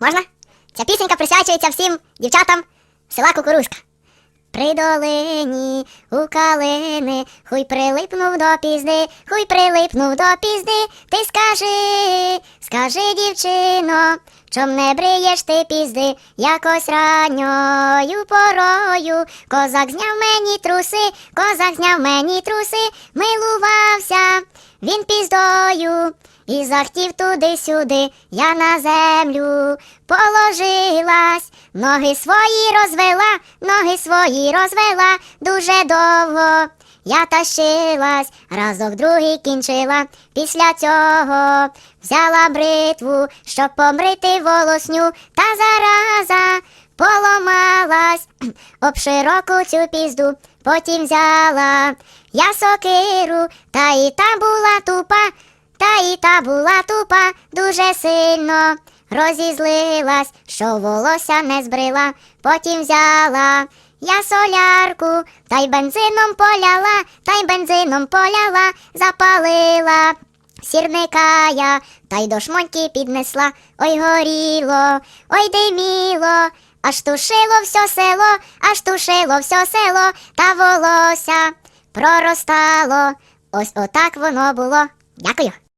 Можна? Ця пісенька присвячується всім дівчатам села Кукурузька. При долині у калини, хуй прилипнув до пізди, хуй прилипнув до пізди. Ти скажи, скажи, дівчино, чом не бриєш ти пізди, якось ранньою порою. Козак зняв мені труси, козак зняв мені труси, милувався він піздою. І захтів туди-сюди, я на землю положилась, ноги свої розвела, ноги свої розвела дуже довго. Я тащилась, разок другий кінчила. Після цього взяла бритву, щоб помрити волосню, та зараза поламалась об широку цю пізду, потім взяла я сокиру, та і та була тупа. Та і та була тупа дуже сильно розізлилась, що волосся не збрила, потім взяла я солярку, та й бензином поляла, та й бензином поляла, запалила. Сірника я, та й до шмоньки піднесла, ой горіло, ой диміло, аж тушило все село, аж тушило все село, та волосся проростало. Ось отак воно було. Дякую.